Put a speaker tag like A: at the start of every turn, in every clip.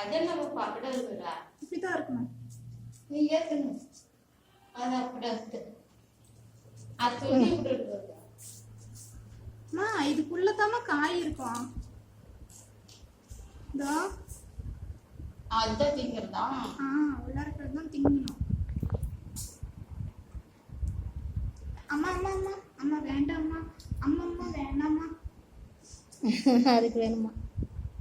A: அதெல்லாம் அப்படி இருக்குடா
B: இப்படிதான் இருக்கணும்.
A: நீ ஏத்தணும். அது அப்படி அது அது சொல்லி விட்டுட்டு
B: அம்மா இதுக்குள்ளதாம்மா காய் இருக்கும். இதோ.
A: அதுதான் திங்கிறதா?
B: ஆ உள்ள இருக்கிறது தான் திங்கணும். அம்மா அம்மா அம்மா. அம்மா வேண்டாம்மா. அம்மா அம்மா வேண்டாம்மா
C: அதுக்கு வேணுமா
A: புத்தி வேணும்.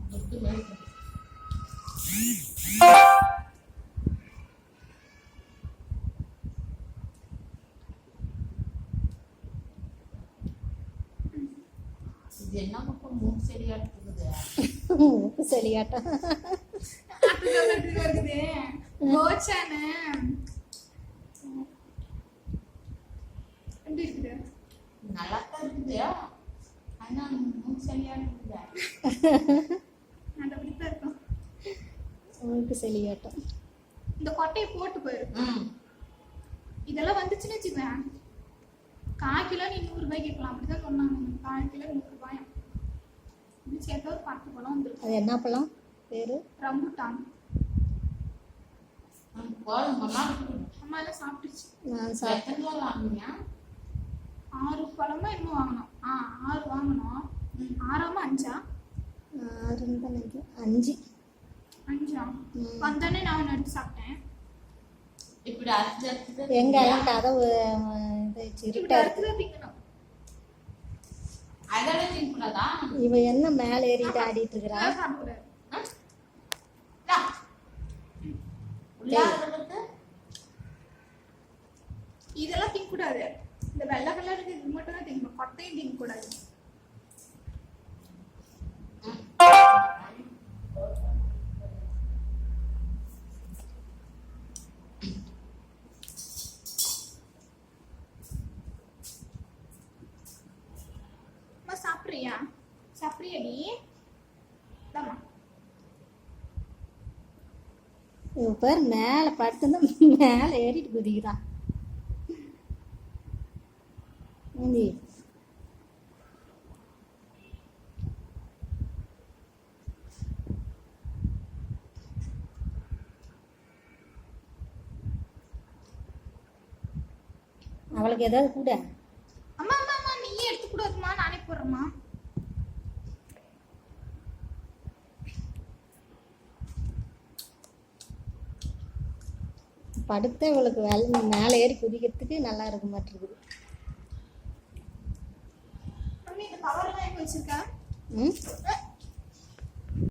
A: இது என்ன பக்கம் மூணு செடியா இருக்குது
C: உப்பு சளியாட்டம்
B: அப்படிதான் எப்படி வருது கோச்சானு எப்படி இருக்குது?
A: நல்லா தான் இருக்குது? ஆனா மூணு செடியா இருக்குது
B: அது அப்படித்தான் இருக்கும்
C: உப்பு சளியாட்டம்
B: இந்த கொட்டையை போட்டு போயிரு.
A: ம்.
B: இதெல்லாம் வந்துச்சுன்னு வச்சுக்கேன் கால் கிலோ நீ நூறு ரூபாய்க்கு கேட்கலாம் அப்படிதான் சொன்னாங்க. கால் கிலோ நூறு ரூபாயும் இது சேர்த்தா ஒரு பத்து பழம் வந்துருக்கு.
C: அது என்ன பழம்? பேரு?
B: ரம்புட்டான். அம்மா எல்லாம் சாப்பிட்டுச்சு
C: நான்
A: வாங்குனியா
B: ஆறு பழமா இன்னும் வாங்கினோம். ஆ ஆறு வாங்கினோம். ஆறாம அஞ்சா?
C: ஆறுன்னு தான் நினைக்கிறேன். அஞ்சு.
B: வந்தோடனே நான் எடுத்து சாப்பிட்டேன்.
A: இப்படி அரைச்சு அரைச்சு
C: எங்க எல்லாம் கதவு இது
B: இப்படி
C: இருட்டா இருக்கு இவ என்ன மேலே ஏறிட்டு ஆடிட்டு இருக்கிறா?
B: அதெல்லாம் சாப்பிடக்கூடாது
A: ஆ? இந்தா.
B: இதெல்லாம் வெள்ளை கலருக்கு இது மட்டும் தான் திங்கணும். கொட்டையும் திங்கக்கூடாது. அம்மா சப்ரியா. சப்ரியடி. நீ
C: பேர் மேலே படுத்துன்னு மேலே ஏறிட்டு குதிக்கிறான் அவளுக்கு ஏதாவது கூட?
B: அம்மா அம்மா அம்மா நீயே எடுத்து கொடுக்குமா நானே போடுறேம்மா.
C: படுத்த இவளுக்கு வேலை மேலே ஏறி குதிக்கிறதுக்கு நல்லா இருக்க
B: வச்சிருக்கேன்
C: ம்?